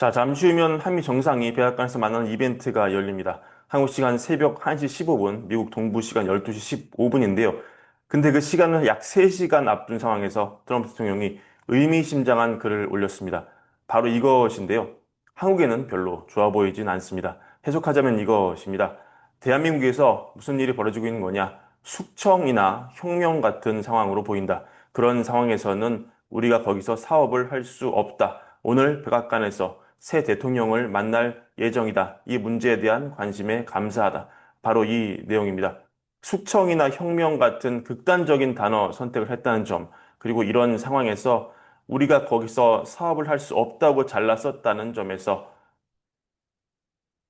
자, 잠시 후면 한미 정상이 백악관에서 만나는 이벤트가 열립니다. 한국 시간 새벽 1시 15분, 미국 동부 시간 12시 15분인데요. 근데 그 시간을 약 3시간 앞둔 상황에서 트럼프 대통령이 의미심장한 글을 올렸습니다. 바로 이것인데요. 한국에는 별로 좋아 보이진 않습니다. 해석하자면 이것입니다. 대한민국에서 무슨 일이 벌어지고 있는 거냐? 숙청이나 혁명 같은 상황으로 보인다. 그런 상황에서는 우리가 거기서 사업을 할 수 없다. 오늘 백악관에서 새 대통령을 만날 예정이다. 이 문제에 대한 관심에 감사하다. 바로 이 내용입니다. 숙청이나 혁명 같은 극단적인 단어 선택을 했다는 점, 그리고 이런 상황에서 우리가 거기서 사업을 할 수 없다고 잘랐었다는 점에서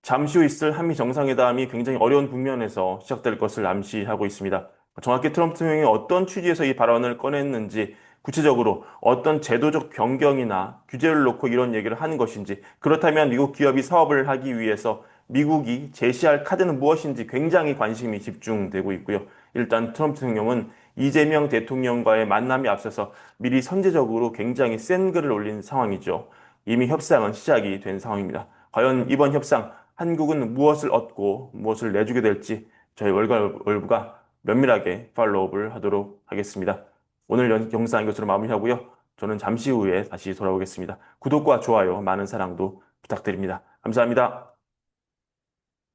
잠시 후 있을 한미 정상회담이 굉장히 어려운 국면에서 시작될 것을 암시하고 있습니다. 정확히 트럼프 대통령이 어떤 취지에서 이 발언을 꺼냈는지 구체적으로 어떤 제도적 변경이나 규제를 놓고 이런 얘기를 하는 것인지 그렇다면 미국 기업이 사업을 하기 위해서 미국이 제시할 카드는 무엇인지 굉장히 관심이 집중되고 있고요. 일단 트럼프 대통령은 이재명 대통령과의 만남에 앞서서 미리 선제적으로 굉장히 센 글을 올린 상황이죠. 이미 협상은 시작이 된 상황입니다. 과연 이번 협상 한국은 무엇을 얻고 무엇을 내주게 될지 저희 월간 월부가 면밀하게 팔로우업을 하도록 하겠습니다. 오늘 영상 이것으로 마무리하고요. 저는 잠시 후에 다시 돌아오겠습니다. 구독과 좋아요, 많은 사랑도 부탁드립니다. 감사합니다.